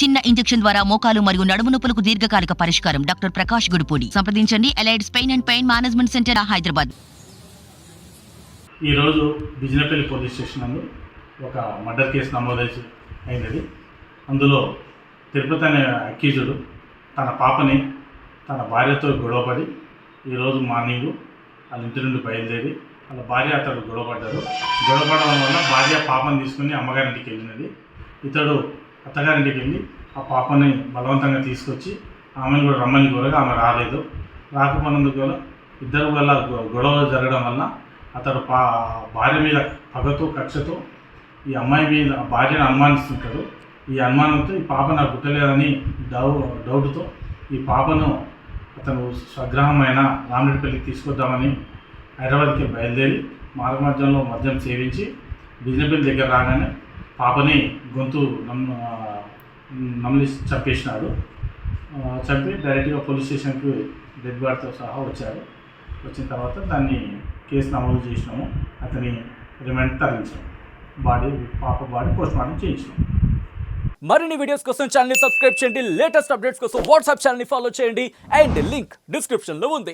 చిన్న ఇంజెక్షన్ ద్వారా మోకాలు మరియు నడుము నొప్పులకు దీర్ఘకాలిక పరిష్కారం. డాక్టర్ ప్రకాష్ గుడిపూడి. సంప్రదించండి. Allieds pain and pain management centre Hyderabad. ఈరోజు బిజినపల్లి పోలీస్ స్టేషన్ నందు ఒక మర్డర్ కేసు నమోదై అయినది. అందులో తిరుపతి అనే అక్యూజుడు తన పాపని తన భార్యతో గొడవపడి ఈరోజు మార్నింగ్ వాళ్ళ ఇంటి నుండి బయలుదేరి వాళ్ళ భార్య అతడు గొడవపడ్డారు గొడవపడడం వల్ల భార్య పాపను తీసుకుని అమ్మగారింటికి వెళ్ళినది ఇతడు అత్తగారింటికి వెళ్ళి ఆ పాపని బలవంతంగా తీసుకొచ్చి ఆమెను కూడా రమ్మని కోరగా ఆమె రాలేదు. రాకపోయినందుకు వల్ల ఇద్దరు వల్ల గొడవ జరగడం వల్ల అతడు పా భార్య మీద పగతో కక్షతో ఈ అమ్మాయి మీద భార్యను అనుమానిస్తుంటాడు. ఈ అనుమానంతో ఈ పాప నాకు పుట్టలేదని డౌ డౌట్తో ఈ పాపను అతను స్వగ్రహమైన రామిరెడ్డిపల్లికి తీసుకొద్దామని హైదరాబాద్కి బయలుదేరి మార్గమధ్యంలో మద్యం సేవించి బిజినపల్లి దగ్గర రాగానే పాపని గొంతు నమ్ నమ్లి చంపేసినాడు. చంపి డైరెక్ట్గా పోలీస్ స్టేషన్కి డెడ్ బాడీతో సహా వచ్చారు. వచ్చిన తర్వాత దాన్ని కేసు నమోదు చేసినాము. అతని రిమాండ్ తరలించాము. బాడీ పాప బాడీ పోస్ట్ మార్టం చేయించినాము. మరిన్ని వీడియోస్ కోసం ఛానల్ సబ్స్క్రైబ్ చేయండి. లేటెస్ట్ అప్డేట్స్ కోసం వాట్సాప్ ఛానల్ని ఫాలో చేయండి. అండ్ లింక్ డిస్క్రిప్షన్లో ఉంది.